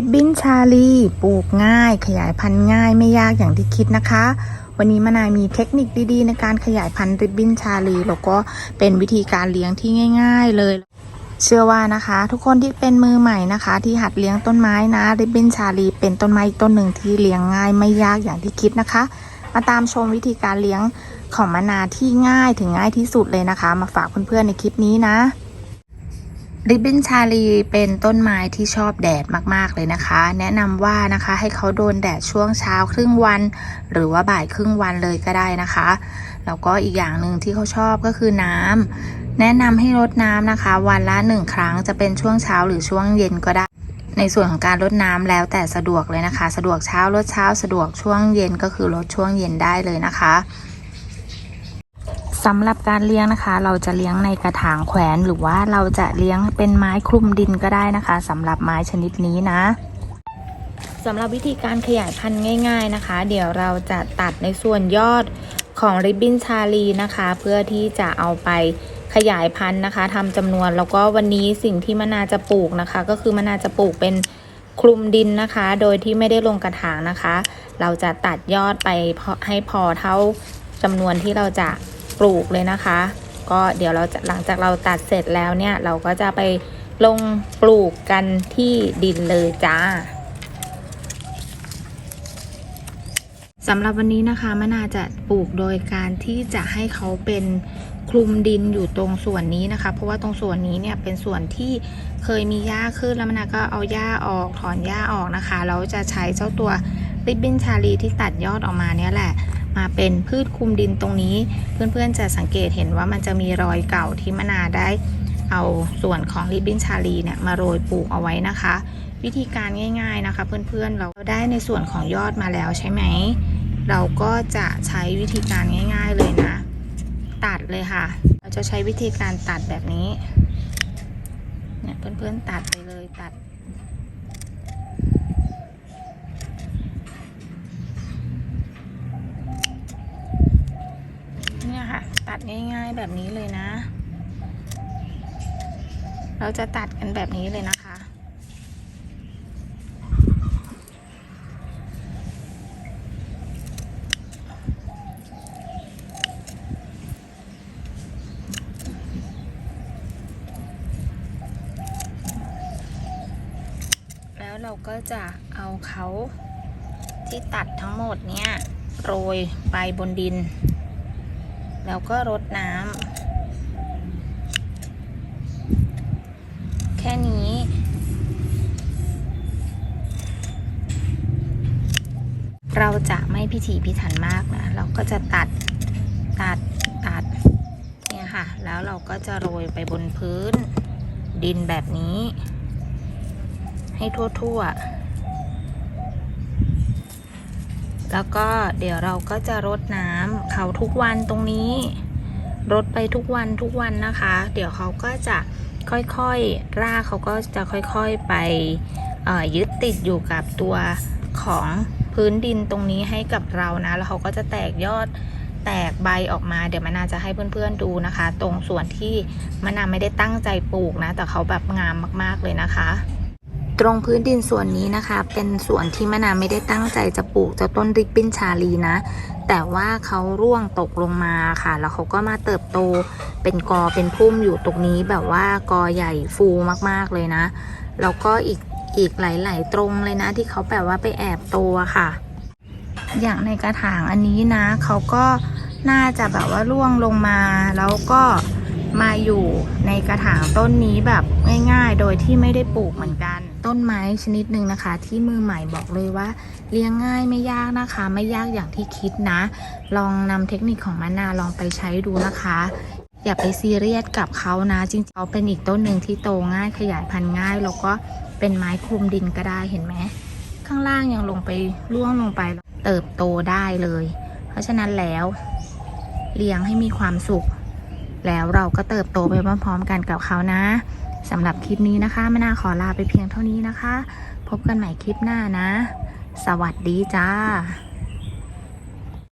ริบบิ้นชาลีปลูกง่าย ขยายพันธุ์ง่ายไม่ยากอย่างที่คิดนะคะ วันนี้มานายมีเทคนิคดีๆ ในการขยายพันธุ์ริบบิ้นชาลีแล้วก็เป็นวิธีการเลี้ยงที่ง่าย ๆ เลย เชื่อว่านะคะ ทุกคนที่เป็นมือใหม่นะคะ ที่หัดเลี้ยงต้นไม้นะริบบิ้นชาลีเป็นต้นไม้ต้นหนึ่งที่เลี้ยงง่ายไม่ยากอย่างที่คิดนะคะ มาตามชมวิธีการเลี้ยงของมะนาที่ง่ายถึงง่ายที่สุดเลยนะคะ มาฝากเพื่อนๆในคลิปนี้นะ ริบบิ้นชาลีเป็นต้นไม้ที่ชอบแดดมากๆเลยนะคะ แนะนำว่านะคะให้เขาโดนแดดช่วงเช้าครึ่งวัน หรือว่าบ่ายครึ่งวันเลยก็ได้นะคะ แล้วก็อีกอย่างหนึ่งที่เขาชอบก็คือน้ำแนะนำให้รดน้ำนะคะ วันละหนึ่งครั้งจะเป็นช่วงเช้าหรือช่วงเย็นก็ได้ ในส่วนของการรดน้ำแล้วแต่สะดวกเลยนะคะ สะดวกเช้ารดเช้า สะดวกช่วงเย็นก็คือรดช่วงเย็นได้เลยนะคะ สำหรับการเลี้ยงนะคะ เราจะเลี้ยงในกระถางแขวนหรือว่าเราจะเลี้ยงเป็นไม้คลุมดินก็ได้นะคะสำหรับไม้ชนิดนี้นะสำหรับวิธีการขยายพันธุ์ง่าย ๆนะคะ เดี๋ยวเราจะตัดในส่วนยอดของริบบิ้นชาลีนะคะ เพื่อที่จะเอาไปขยายพันธุ์นะคะทำจำนวนแล้วก็วันนี้สิ่งที่มะนาจะปลูกนะคะ ก็คือมะนาจะปลูกเป็นคลุมดินนะคะ โดยที่ไม่ได้ลงกระถางนะคะ เราจะตัดยอดไปให้พอเท่าจำนวนที่เราจะ ปลูกเลยนะคะ ก็เดี๋ยวเราจะหลังจากเราตัดเสร็จแล้วเนี่ย เราก็จะไปลงปลูกกันที่ดินเลยจ้าสำหรับวันนี้นะคะมะนาจะปลูกโดยการที่จะให้เขาเป็นคลุมดินอยู่ตรงส่วนนี้นะคะ เพราะว่าตรงส่วนนี้เนี่ยเป็นส่วนที่เคยมีหญ้าขึ้นแล้วมะนาก็เอาหญ้าออกถอนหญ้าออกนะคะแล้วจะใช้เจ้าตัวริบบิ้นชาลีที่ตัดยอดออกมาเนี่ยแหละ มาเป็นพืชคุมดินตรงนี้ เพื่อนๆจะสังเกตเห็นว่ามันจะมีรอยเก่าที่มะนาได้ เอาส่วนของริบบิ้นชาลีเนี่ยมาโรยปลูกเอาไว้นะคะ วิธีการง่าย ๆนะคะ เพื่อนๆเราได้ในส่วนของยอดมาแล้วใช่ไหม เราก็จะใช้วิธีการง่าย ๆเลยนะ ตัดเลยค่ะ เราจะใช้วิธีการตัดแบบนี้เนี่ยเพื่อนๆตัดไปเลยตัด เนี่ยค่ะ ตัด ง่าย ๆ แบบนี้เลยนะ เราจะตัดกันแบบนี้เลยนะคะ แล้วเราก็จะเอาเขาที่ตัดทั้งหมดเนี่ย โรยไปบนดิน แล้วก็รดน้ำแค่นี้ เราจะไม่พิถีพิถันมากนะ เราก็จะตัดตัดตัดเนี่ยค่ะ แล้วเราก็จะโรยไปบนพื้นดินแบบนี้ ให้ทั่วๆ แล้วก็เดี๋ยวเราก็จะรดน้ำเขาทุกวันตรงนี้ รดไปทุกวันทุกวันนะคะ เดี๋ยวเขาก็จะค่อยๆ รากเขาก็จะค่อยๆไปยึดติดอยู่กับตัวของพื้นดินตรงนี้ให้กับเรานะ แล้วเขาก็จะแตกยอดแตกใบออกมา เดี๋ยวมะนาวจะให้เพื่อนๆดูนะคะ ตรงส่วนที่มะนาวไม่ได้ตั้งใจปลูกนะ แต่เขาแบบงามมากๆเลยนะคะ ตรงพื้นดินส่วนนี้นะคะ เป็นส่วนที่มะนาวไม่ได้ตั้งใจจะปลูกเจ้าต้นริบบิ้นชาลีนะ แต่ว่าเขาร่วงตกลงมาค่ะ แล้วเขาก็มาเติบโตเป็นกอเป็นพุ่มอยู่ตรงนี้แบบว่ากอใหญ่ฟูมากๆเลยนะ แล้วก็อีกอีกหลาย ๆ ตรงเลยนะ ที่เขาแบบว่าไปแอบโตอะค่ะ อย่างในกระถางอันนี้นะเขาก็น่าจะแบบว่าร่วงลงมา แล้วก็มาอยู่ในกระถางต้นนี้แบบง่ายๆ โดยที่ไม่ได้ปลูกเหมือนกัน ต้นไม้ชนิดหนึ่งนะคะ ที่มือใหม่บอกเลยว่า เลี้ยงง่ายไม่ยากนะคะ ไม่ยากอย่างที่คิดนะ ลองนำเทคนิคของมะนาลองไปใช้ดูนะคะ อย่าไปซีเรียสกับเขานะ จริงๆเขาเป็นอีกต้นหนึ่งที่โตง่ายขยายพันธุ์ง่าย แล้วก็เป็นไม้คลุมดินก็ได้เห็นไหมข้างล่างยังลงไปร่วงลงไปเติบโตได้เลย เพราะฉะนั้นแล้ว เลี้ยงให้มีความสุข แล้วเราก็เติบโตไปพร้อมๆกันกับเขานะสำหรับคลิปนี้นะคะมนาขอลาไปเพียงเท่านี้นะคะ พบกันใหม่คลิปหน้านะ สวัสดีจ้า